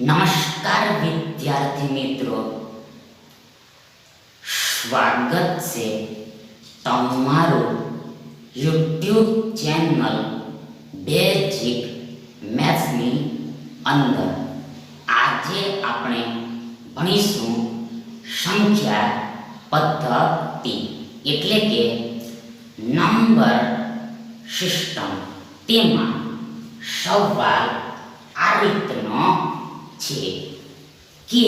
નમસ્કાર વિદ્યાર્થી મિત્રો. સ્વાગત છે તમારું યુટ્યુબ ચેનલ બેઝિક મેથ્સની અંદર. આજે આપણે ભણીશું સંખ્યા પદ્ધતિ, એટલે કે નંબર સિસ્ટમ. તેમાં સવાલ આ રીતનો છે કે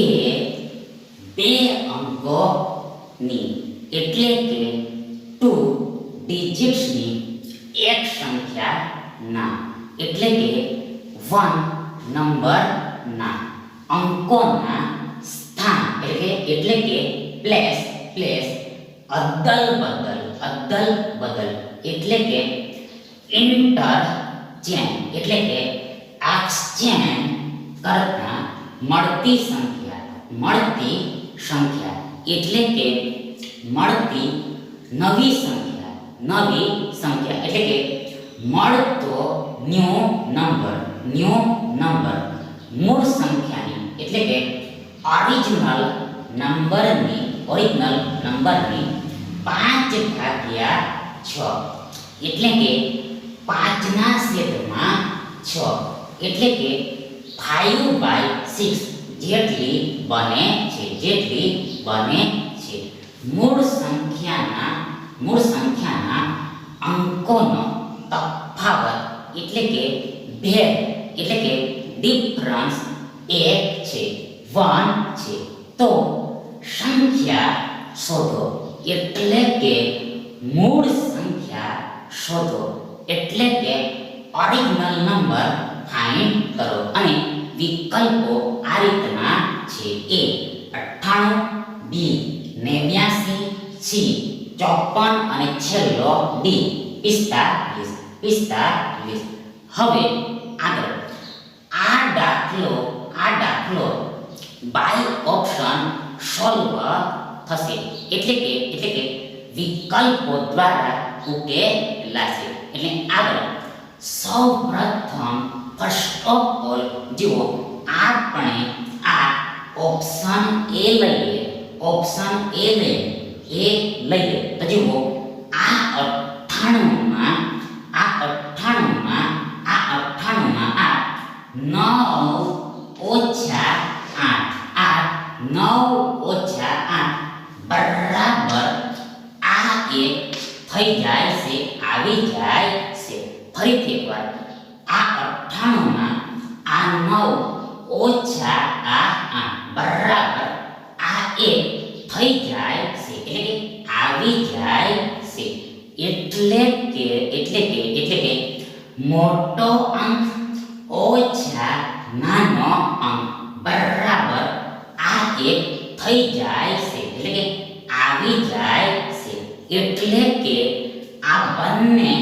બે અંકોની એટલે કે ટુ ડિજિટ્સની એક સંખ્યાના એટલે કે વન નંબરના અંકોના સ્થાન એટલે કે એટલે કે પ્લેસ પ્લેસ અદલ બદલ અદલ બદલ એટલે કે ઇન્ટર ચેન એટલે કે એક્સચેન્જ કરતા મળતી સંખ્યા મળતી સંખ્યા એટલે કે મળતી નવી સંખ્યા નવી સંખ્યા એટલે કે મળતો ન્યૂ નંબર ન્યૂ નંબર મૂળ સંખ્યાની એટલે કે ઓરિજિનલ નંબરની ઓરિજિનલ નંબરની પાંચ ભાગ્યા છ એટલે કે પાંચના છેદમાં છ એટલે કે ફાઈવ બાય સિક્સ જેટલી બને છે જેટલી બને છે મૂળ સંખ્યાના મૂળ સંખ્યાના અંકોનો તફાવત એટલે કે ભેદ એટલે કે ડિફરન્સ એક છે વન ચોપન અને છેલ્લો ડી. પિસ્તાલીસ પિસ્તાલીસ હવે આગળ. આ દાખલો આ દાખલો બાય ઓપ્શન સોલ્વ થશે. એટલે કે એટલે કે વિકલ્પો દ્વારા ઉકેલાશે. એટલે આગળ. સૌ પ્રથમ ફર્સ્ટ ઓફ ઓલ જુઓ, આપણે આ ઓપ્શન એ લઈએ. ઓપ્શન એ લઈએ. એ લઈએ તો જુઓ, આ અઠ્ઠાણુંમાં આ અઠ્ઠાણુંમાં આ અઠ્ઠાણુંમાં આ નવ ઓછા આઠ. આ નવ ઓછા આઠ બરાબર આ એક થઈ જાય છે, આવી જાય છે. ફરીથી એકવાર. મોટો અંક ઓછા નાનો અંક બરાબર આ એક થઈ જાય છે એટલે કે આવી જાય છે એટલે કે આ બંને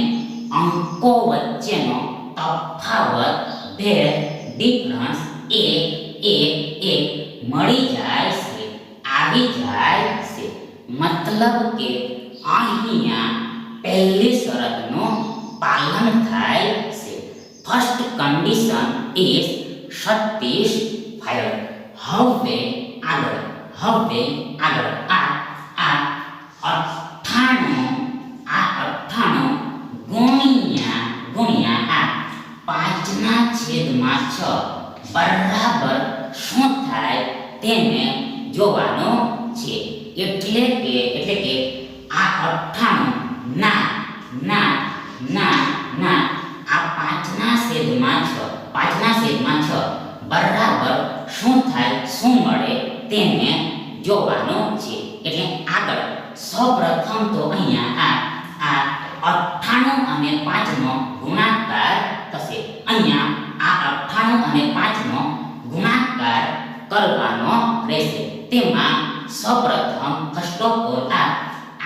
અંકો વચ્ચેનો તફાવત ભેદ ડિફરન્સ એક એક એક મળી જાય છે આવી જાય છે મતલબ કે અહીંયા પહેલી શરતનું પાલન થાય છે first condition is satisfied હવે આગળ હવે આગળ આ આ અઠ્ઠાણું આ અઠ્ઠાણું ગુણ્યા ગુણ્યા આ પાંચના છેદમાં છ બરાબર શું થાય તેને જોવાનું છે એટલે કે એટલે કે આ અઠ્ઠાણું ના ના બરાબર શું થાય, શું મળે તેને જોવાનું છે. એટલે આગળ સૌપ્રથમ તો અહીંયા આ આ અઠ્ઠાણું અને પાંચનો ગુણાકાર થશે. અહીંયા આ અઠ્ઠાણું અને પાંચનો ગુણાકાર કરવાનો રહેશે. તેમાં સૌપ્રથમ ફર્સ્ટ ઓફ ઓલ આ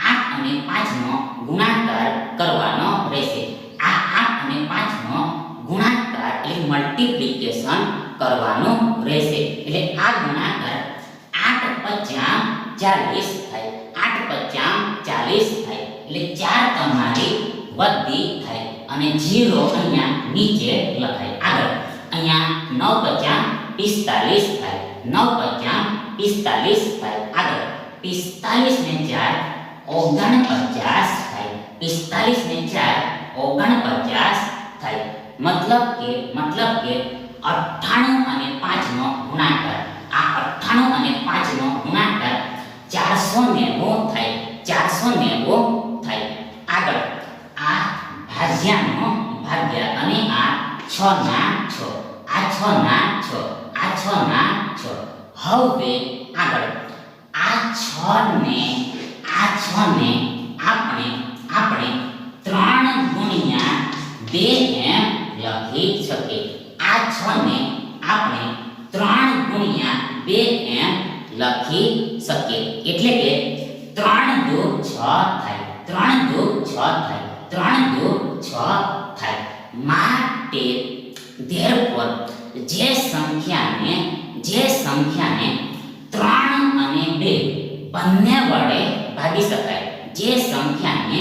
આઠ અને પાંચનો ગુણાકાર કરવાનો રહેશે. આ આઠ અને પાંચનો ગુણાકાર એટલે મલ્ટીપ્લિકેશન કરવાનું રહેશે. એટલે આ ગુણાકાર આઠ પચામ ચાલીસ થાય. આઠ પચામ ચાલીસ થાય. એટલે ચાર તમારી વધી થાય. અને 0 અહીંયા નીચે લખાય. આગળ. અહીંયા નવ પચાસ પિસ્તાલીસ થાય. નવ પચાસ પિસ્તાલીસ થાય. આગળ. પિસ્તાલીસ ને ચાર, ઓગણપચાસ થાય. પિસ્તાલીસ ને ચાર, ઓગણપચાસ થાય. મતલબ કે મતલબ કે અઠ્ઠાણું અને પાંચનો ગુણાકાર. આ અઠ્ઠાણું અને પાંચનો ગુણાકાર ચારસો નેવું થાય, ચારસો નેવું થાય. આગળ, આ ભાગ્યાનો ભાગ્યા અને આ છ ના છ, આ 6 ના છ, આ છ. ના 6 હવે આગળ, આ 6 ને આ 6 ને આપણે આપણે ત્રણ ગુણ્યા 2 એમ લખી શકીએ આ છ ને આપણે ત્રણ ગુણ્યા બે એમ લખી શકીએ એટલે કે ત્રણ દુ છ થાય. ત્રણ દુ છ થાય. ત્રણ દુ છ થાય. માટે therefore જે સંખ્યાને જે સંખ્યાને ત્રણ અને બે બંને વડે ભાગી શકાય. જે સંખ્યાને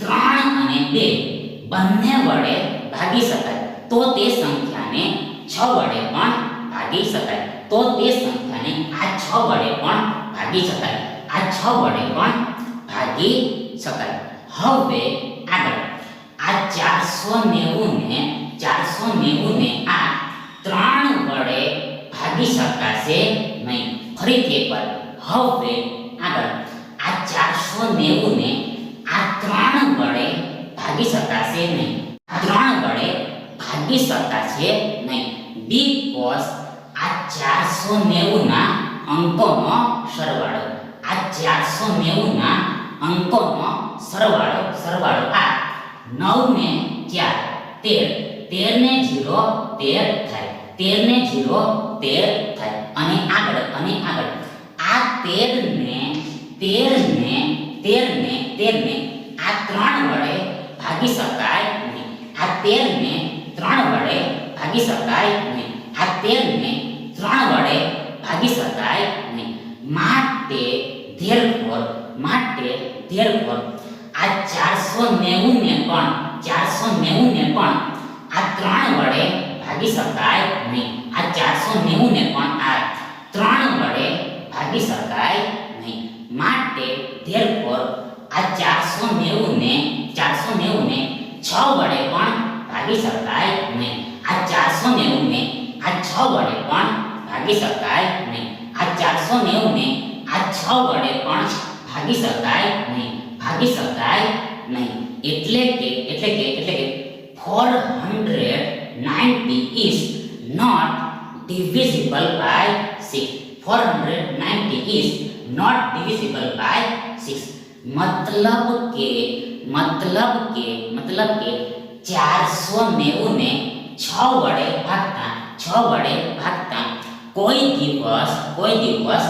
ત્રણ અને બે બંને વડે ભાગી શકાય. તો તે સંખ્યાને છ વડે પણ ભાગી શકાય. તો તે સંખ્યાને આ છ વડે પણ ભાગી શકાય. આ છ વડે પણ ભાગી શકાય. હવે આગળ. આ ચારસો નેવું ને ચારસો નેવું ને આ ત્રણ વડે ભાગી શકાશે નહીં. ફરીથી એકવાર. હવે આગળ. આ ચારસો નેવું ને આ ત્રણ વડે ભાગી શકાશે નહીં. આ ત્રણ વડે ભાગી શકાશે નહીં. બીકોઝ આ ચારસો નેવું ના અંકોનો સરવાળો. આ ચારસો નેવું ના અંકોનો સરવાળો સરવાળો આ નવ ને ચાર, તેર તેર ને જીરો, તેર થાય. તેર ને જીરો, તેર થાય. અને આગળ અને આગળ. આ તેર ને તેર ને તેર ને તેર ને આ ત્રણ વડે ભાગી શકાય નહીં. આ તેર ને ત્રણ વડે ભાગી શકાય નહીં. આ તેર ને ત્રણ વડે ભાગી શકાય નહીં માટે therefore માટે therefore આ ચારસો નેવું ને પણ ચારસો નેવું ને પણ આ ત્રણ વડે ભાગી શકાય નહીં આ ચારસો નેવું ને પણ આ ત્રણ વડે ભાગી શકાય નહીં માટે therefore આ ચારસો નેવું ને ચારસો નેવું ને છ વડે પણ ભાગી શકાય નહીં આ ચારસો નેવું ને આ છ વડે પણ ભાગી શકાય નહીં આ ચારસો નેવું ને આ છ વડે પણ ભાગી શકાય નહીં ભાગી શકાય નહીં એટલે કે એટલે કે એટલે કે four hundred ninety is not divisible by 6 490 is not divisible by 6 मतलब કે મતલબ કે મતલબ કે 490 ને 6 વડે ભાગતા 6 વડે ભાગતા કોઈ દિવસ કોઈ દિવસ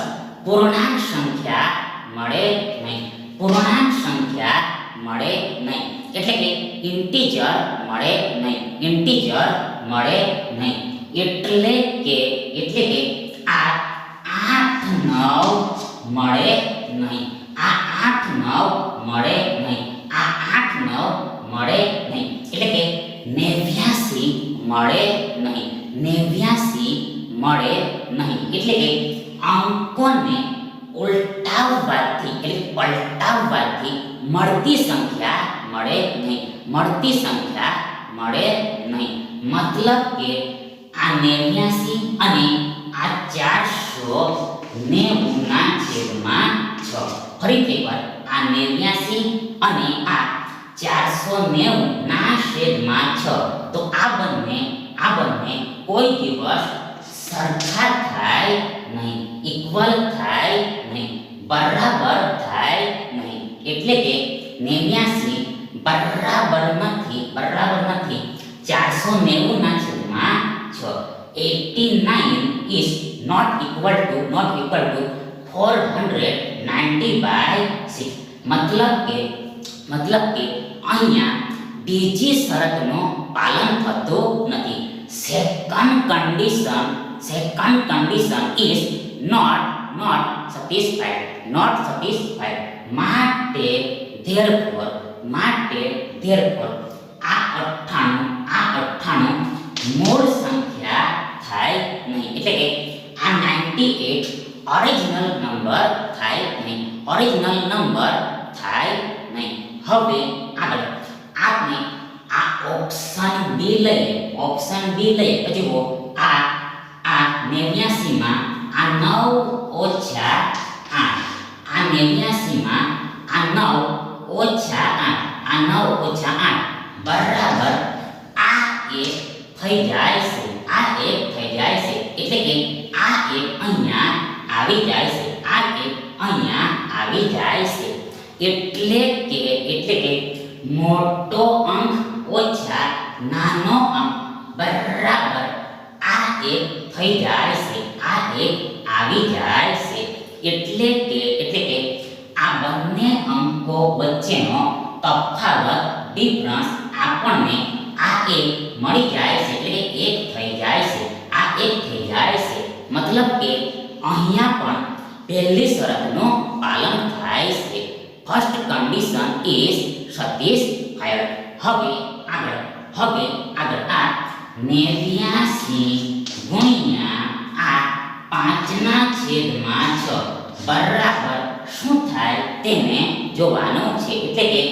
પૂર્ણાંક સંખ્યા મળે નહીં પૂર્ણાંક સંખ્યા મળે નહીં એટલે કે ઇન્ટીજર મળે નહીં ઇન્ટીજર મળે નહીં એટલે કે એટલે કે આ આઠ નવ મળે નહીં આ આઠ નવ મળે નહીં આ આઠ નવ મળે નહીં એટલે કે નેવ્યાસી મળે નહીં નેવ્યાસી મળે નહીં. એટલે કે અંકોને ઉલટાવવાથી, એટલે પલટાવવાથી મળતી સંખ્યા મળે નહીં. મળતી સંખ્યા મળે નહીં. મતલબ કે આ નેવ્યાસી અને આ ચારસો નેવુંના છેદમાં છ. ફરીથી એકવાર. આ નેવ્યાસી અને આ ચારસો નેવુંના છેદમાં છ. તો આ બંને આ બંને કોઈ દિવસ સરખા થાય નહીં ઇક્વલ થાય નહીં બરાબર થાય નહીં એટલે કે નેવ્યાસી બરાબર નથી બરાબર નથી ચારસો નેવું ના છેદમાં છ eighty nine is not equal to not equal to four hundred ninety by six મતલબ કે મતલબ કે અહીંયા બીજી શરતનું પાલન થતું નથી second condition second condition is not not satisfied not satisfied માટે therefore માટે therefore આ અઠ્ઠાણું આ અઠ્ઠાણું મૂળ સંખ્યા થાય નહીં એટલે કે નાઇન્ટી એટ ઓરિજિનલ નંબર થાય નહીં ઓરિજિનલ નંબર થાય નહીં હવે આગળ આપણે આ ઓપ્શન બી લઈએ ઓપ્શન બી લઈએ પછી જુઓ આ આ નેવ્યાસીમાં આ નવ ઓછા આઠ આ નેવ્યાસીમાં આ નવ ઓછા આઠ આ નવ ઓછા આઠ બરાબર આ એક થઈ જાય છે આ એક થઈ જાય છે એટલે કે આ એક અહીંયા આવી જાય છે આ એક અહીંયા આવી જાય છે એટલે કે એટલે કે મોટો અંક ઓછા નાનો અંક બરાબર આ એક થઈ જાય છે આ એક આવી જાય છે એટલે કે એટલે કે આ બંને અંકો વચ્ચેનો તફાવત ડિફરન્સ આપણને આ એક મળી જાય છે એટલે કે એક થઈ જાય છે આ એક થઈ જાય છે મતલબ કે અહીંયા પણ પહેલી શરતનું પાલન થાય છે ફર્સ્ટ કન્ડિશન ઇઝ સેટિસ્ફાઈડ હવે આગળ હવે આગળ આ નેવ્યાસી ગુણ્યા આ પાંચના છેદમાં છ. બરાબર શું થાય તેને જોવાનું છે એટલે કે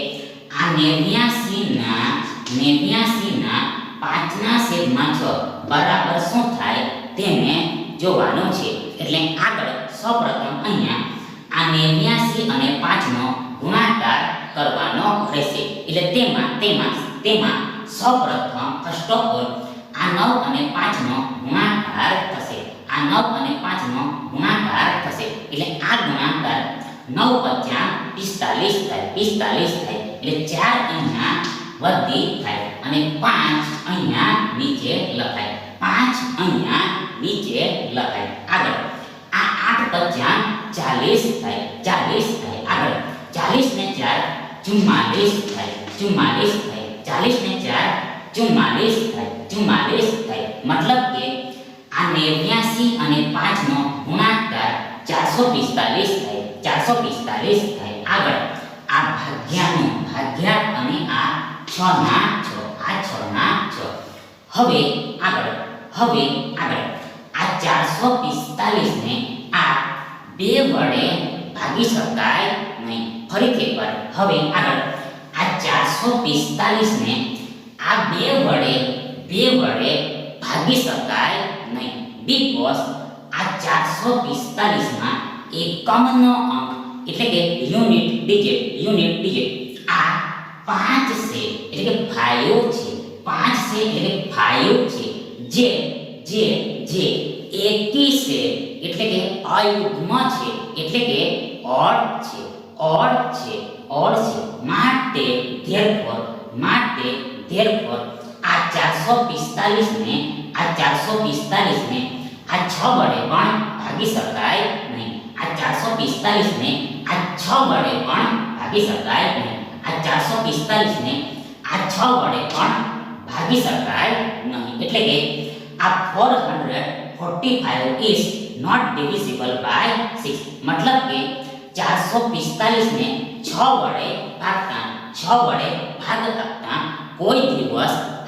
આ નેવ્યાસીના નેવ્યાસીના પાંચના છેદમાં છ બરાબર શું થાય તેને જોવાનું છે એટલે આગળ સૌપ્રથમ અહીંયા આ નેવ્યાસી અને પાંચનો ગુણાકાર કરવાનો રહેશે એટલે તેમાં તેમાં તેમાં સૌપ્રથમ ઓલ આ નવ અને પાંચનો ગુણાકાર થશે આ નવ અને પાંચનો ગુણાકાર થશે એટલે આ ગુણાકાર નવ પચાસ પિસ્તાલીસ થાય પિસ્તાલીસ થાય એટલે ચાર અહીંયા વધી થાય અને પાંચ અહીંયા નીચે લખાય પાંચ અહીંયા નીચે લખાય આગળ આ આઠ પચાસ ચાલીસ થાય ચાલીસ થાય આગળ ચાલીસ ને ચાર ચુમ્માલીસ થાય ચુમ્માલીસ થાય ચાલીસ ને ચાર ચુમ્માલીસ થાય ચુમ્માલીસ થાય. મતલબ કે આ નેવ્યાસી અને પાંચનો ગુણાકાર ચારસો પિસ્તાલીસ થાય. ચારસો પિસ્તાલીસ થાય. આગળ આ ભાગ્યાનું ભાગ્યા અને આ છ ના છ. આ છ ના છ. હવે આગળ હવે આગળ. આ ચારસો પિસ્તાલીસ ને આ બે વડે ભાગી શકાય નહીં. ફરીથી એકવાર. હવે આગળ. આ ચારસો પિસ્તાલીસ ને આ બે વડે બે વડે ભાગી શકાય નહીં બીકોઝ આ ચારસો પિસ્તાલીસમાં એકમનો અંક એટલે કે યુનિટ ડિજિટ યુનિટ ડિજિટ આ પાંચ છે એટલે કે ફાઇવ છે પાંચ છે એટલે કે ફાઇવ છે જે જે જે એકી છે એટલે કે અયુગ્મ છે એટલે કે ઓડ છે ઓડ છે ઓડ છે માટે therefore માટે therefore આ ચારસો પિસ્તાલીસ ને આ ચારસો પિસ્તાલીસ ને આ છ વડે પણ ભાગી શકાય નહીં આ ચારસો પિસ્તાલીસ ને આ છ વડે પણ ભાગી શકાય નહીં આ ચારસો પિસ્તાલીસ ને આ છ વડે પણ ભાગી શકાય નહીં એટલે કે આ four hundred forty five is not divisible by six મતલબ કે ચારસો પિસ્તાલીસ ને છ વડે ભાગતા છ વડે ભાગ આપતા કોઈ દિવસ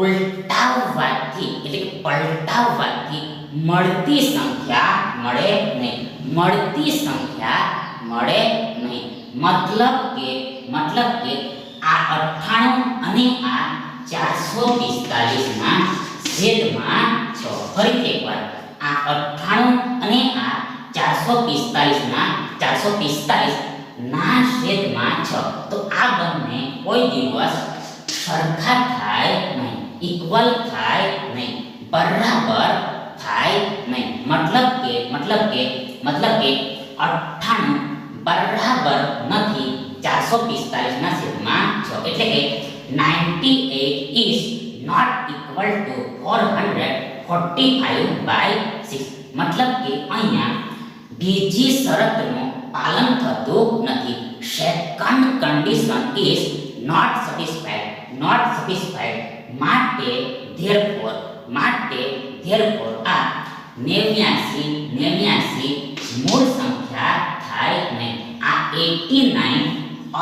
ઉલટાવવાથી, એટલે કે પલટાવવાથી મળતી સંખ્યા મળે નહીં. મળતી સંખ્યા મળે નહીં. મતલબ કે મતલબ કે આ અઠ્ઠાણું અને આ ચારસો પિસ્તાલીસના છેદમાં છ. ફરી એકવાર. આ અઠ્ઠાણું અને આ ચારસો પિસ્તાલીસના, ચારસો પિસ્તાલીસ ના છેદમાં છ. તો આ બંને કોઈ દિવસ સરખા થાય નહીં. ઇક્વલ થાય નહીં બરાબર થાય નહીં મતલબ કે મતલબ કે મતલબ કે અઠ્ઠાણું બરાબર નથી ચારસો પિસ્તાલીસના છેદમાં છ એટલે કે ninety eight is not equal to four hundred forty five by six મતલબ કે અહીંયા બીજી શરતનું પાલન થતું નથી second condition is not satisfied not satisfied માટે ધેરફોર માટે ધેરફોર આ નેવ્યાસી નેવ્યાસી મૂળ સંખ્યા થાય નહીં. આ એટી નાઇન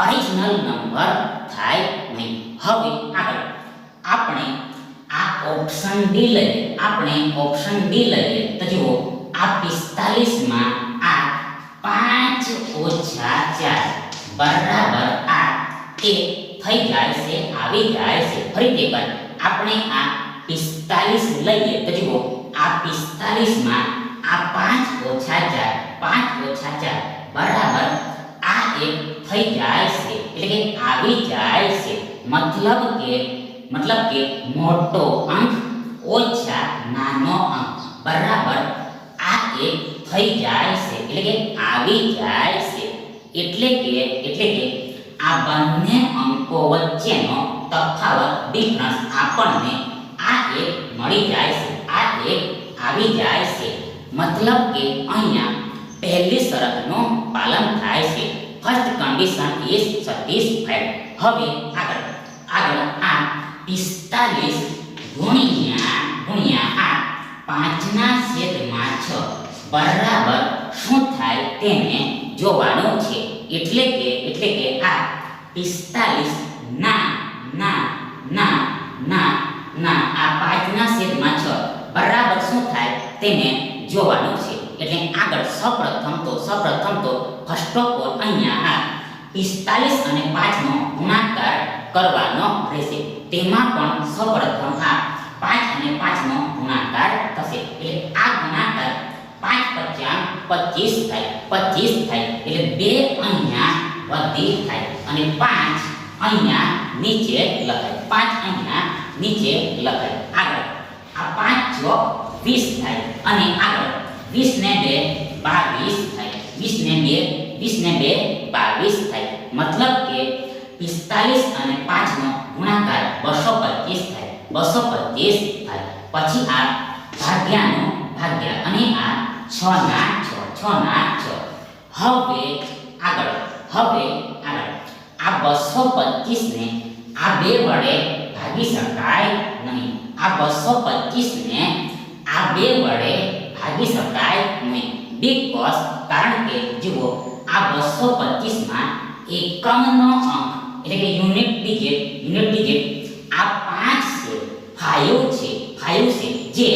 ઓરિજિનલ નંબર થાય નહીં. હવે આગળ. આપણે આ ઓપ્શન ડી લઈએ. આપણે ઓપ્શન ડી લઈએ તો જુઓ, આ પિસ્તાલીસમાં આ પાંચ ઓછા ચાર બરાબર આ એ થઈ જાય છે આવી જાય છે ફરીથી એકવાર આપણે આ પિસ્તાલીસ લઈએ તો જુઓ આ પિસ્તાલીસમાં આ પાંચ ઓછા ચાર પાંચ ઓછા ચાર બરાબર આ એક થઈ જાય છે એટલે કે આવી જાય છે મતલબ કે મતલબ કે મોટો અંક ઓછા નાનો અંક બરાબર આ એક થઈ જાય છે એટલે કે આવી જાય છે એટલે કે એટલે કે આ બંને અંકો વચ્ચેનો તફાવત ડિફરન્સ આપણને આ એક મળી જાય છે, આ એક આવી જાય છે. મતલબ કે અહીંયા પહેલી શરતનું પાલન થાય છે. ફર્સ્ટ કન્ડિશન ઇઝ સેટિસ્ફાઈડ હવે આગળ આગળ આ પિસ્તાલીસ ગુણ્યા ગુણ્યા આ પાંચના છેદમાં છ બરાબર શું થાય તેને જોવાનું છે. એટલે કે એટલે કે આ પિસ્તાલીસ, ના ના ના ના ના, આ પાંચના છેદમાં છ. બરાબર શું થાય? તેને જોવાનું છે. એટલે આગળ સૌપ્રથમ તો સૌપ્રથમ તો ફર્સ્ટ ઓફ ઓલ અહીંયા આ પિસ્તાલીસ અને પાંચનો ગુણાકાર કરવાનો રહેશે. તેમાં પણ સૌપ્રથમ આ પાંચ અને પાંચનો ગુણાકાર થશે. એટલે આ ગુણાકાર પચાસ થાય, પચીસ થાય, એટલે બે અહીંયા વધી થાય અને પાંચ અહીંયા નીચે લખાય, પાંચ અહીંયા નીચે લખાય. આગળ, આ પાંચ જો વીસ થાય અને આગળ વીસ ને બે બાવીસ થાય, વીસ ને બે, વીસ ને બે બાવીસ થાય. મતલબ કે પિસ્તાલીસ અને પાંચનો ગુણાકાર બસો પચીસ થાય, બસો પચીસ થાય. પછી આ ભાગ્યાનો ભાગ્યા અને આ છ ના છ છ ના છ હવે આગળ હવે આગળ આ બસો પચીસને આ બે વડે ભાગી શકાય નહીં આ બસો પચીસને આ બે વડે ભાગી શકાય નહીં બીકોઝ કારણ કે જુઓ આ બસો પચીસમાં એકમનો અંક એટલે કે યુનિટ ડિજિટ યુનિટ ડિજિટ આ પાંચ છે ફાઇવ છે ફાઇવ છે જે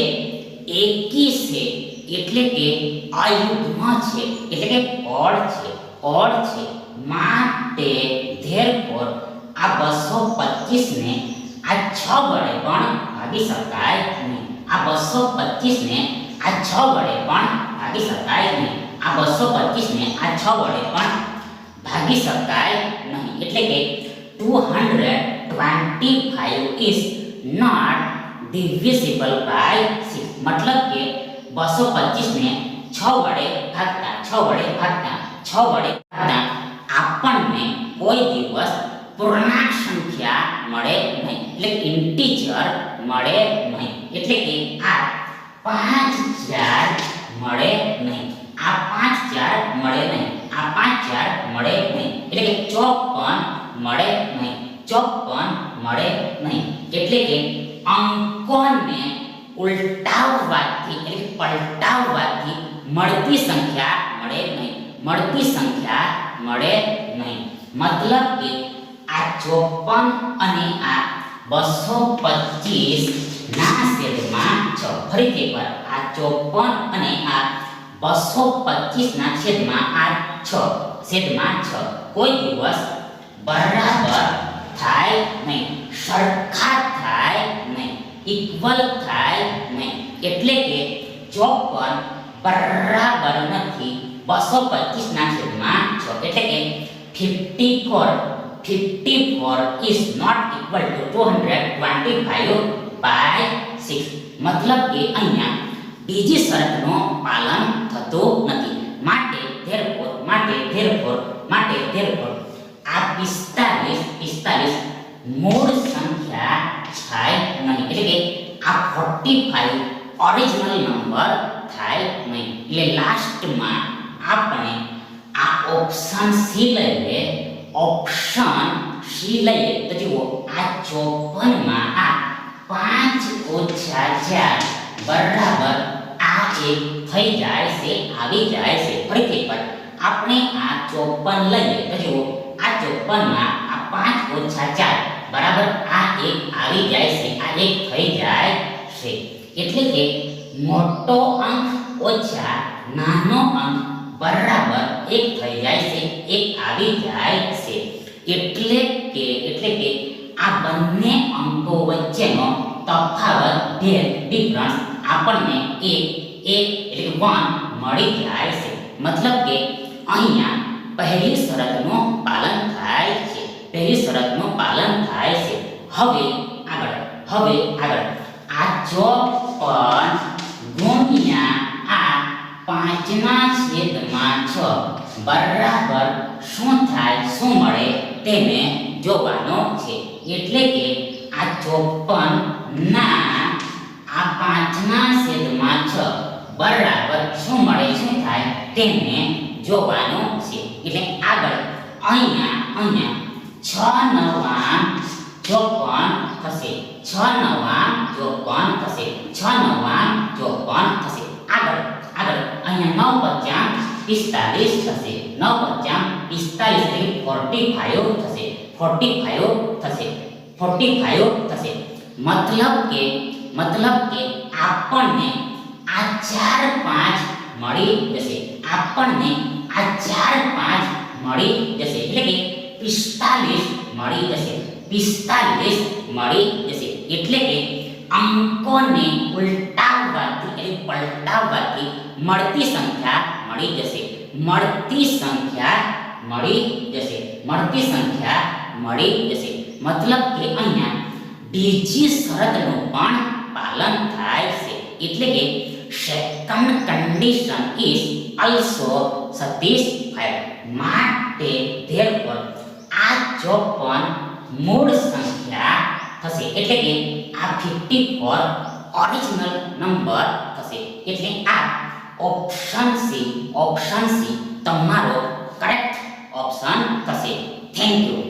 કે અયુગ્મ છે એટલે કે ઓડ છે ઓડ છે માટે ધેરફોર આ બસો પચીસને આ છ વડે પણ ભાગી શકાય નહીં આ બસો પચીસને આ છ વડે પણ ભાગી શકાય નહીં આ બસો પચીસને આ છ વડે પણ ભાગી શકાય નહીં એટલે કે two hundred twenty five is not divisible by six મતલબ કે બસો પચીસને છ વડે ભાગતા છ વડે ભાગતા છ વડે ભાગતા આપણને કોઈ દિવસ પૂર્ણાંક સંખ્યા મળે નહીં એટલે ઇન્ટીજર મળે નહીં એટલે કે આ પાંચ ચાર મળે નહીં આ પાંચ ચાર મળે નહીં આ પાંચ ચાર મળે નહીં એટલે કે ચોપન મળે નહીં ચોપન મળે નહીં એટલે કે અંકોને ઉલટાવવાથી એટલે કે પલટાવવાથી મળતી સંખ્યા મળે નહીં. મળતી સંખ્યા મળે નહીં. મતલબ કે આ ચોપન અને આ બસો પચીસ ના છેદમાં છ. ફરીથી એકવાર, આ ચોપન અને આ બસો પચીસ ના છેદમાં આ છ. છેદમાં છ. કોઈ દિવસ બરાબર થાય નહીં. સરખા થાય નહીં. ઇક્વલ થાય નહીં. એટલે કે ચોપન બરાબર નથી બસો પચીસ ના છેદમાં છ એટલે કે fifty four fifty four is not equal to two hundred twenty five by six મતલબ કે અહીંયા બીજી શરતનું પાલન થતું નથી માટે ધેરફોર માટે ધેરફોર માટે ધેરફોર આ પિસ્તાલીસ પિસ્તાલીસ મૂળ સંખ્યા થાય નહીં એટલે કે આ ફોર્ટી ફાઈવ ઓરિજિનલ નંબર થાય નહીં. એટલે લાસ્ટમાં આપણે આ ઓપ્શન સી લઈએ. ઓપ્શન સી લઈએ. તો જુઓ, આ ચોપનમાં આ પાંચ ઓછા ચાર બરાબર આ એક થઈ જાય છે, આવી જાય છે. ફરીથી પર આપણે આ ચોપન લઈએ. તો જુઓ, આ ચોપનમાં આ પાંચ ઓછા ચાર બરાબર આ એક આવી જાય છે, આ એક થઈ જાય છે. એટલે કે મોટો અંક ઓછા નાનો અંક બરાબર એક થઈ જાય છે, એક આવી જાય છે. એટલે કે એટલે કે આ બંને અંકો વચ્ચેનો તફાવત ભેદ ડિફરન્સ આપણને એક એક એટલે વન મળી જાય છે. મતલબ કે અહીંયા પહેલી શરતનું પાલન થાય છે, પહેલી શરતનું પાલન થાય છે. હવે આગળ હવે આગળ. આ ચોપન ગુણ્યા આ પાંચના છેદમાં છ. બરાબર શું થાય, શું મળે તેને જોવાનો છે. એટલે કે આ ચોપન ના આ પાંચના છેદમાં છ. બરાબર શું મળે, શું થાય તેને જોવાનું છે. એટલે આગળ અહીંયા અહીંયા છ નવા ચોપન થશે છ નવા ચોપન થશે છ નવા ચોપન થશે આગળ આગળ અહીંયા નવ પચાસ પિસ્તાલીસ થશે નવ પચાસ પિસ્તાલીસ એટલે ફોર્ટી ફાઈવ થશે ફોર્ટી ફાઈવ થશે ફોર્ટી ફાઈવ થશે મતલબ કે મતલબ કે આપણને આ ચાર પાંચ મળી જશે આપણને આ ચાર પાંચ મળી જશે એટલે કે પિસ્તાલીસ મળી જશે પિસ્તાલીસ મળી જશે એટલે કે અંકોને ઉલટાવવાથી એટલે પલટાવવાથી મળતી સંખ્યા મળી જશે મળતી સંખ્યા મળી જશે મળતી સંખ્યા મળી જશે મતલબ કે અહીંયા બીજી શરતનું પણ પાલન થાય છે એટલે કે second condition is also satisfied માટે therefore આ ચોપન મૂળ સંખ્યા થશે. એટલે કે આ 54 ઓરિજિનલ નંબર થશે. એટલે આ ઓપ્શન સી ઓપ્શન સી તમારો કરેક્ટ ઓપ્શન થશે. Thank you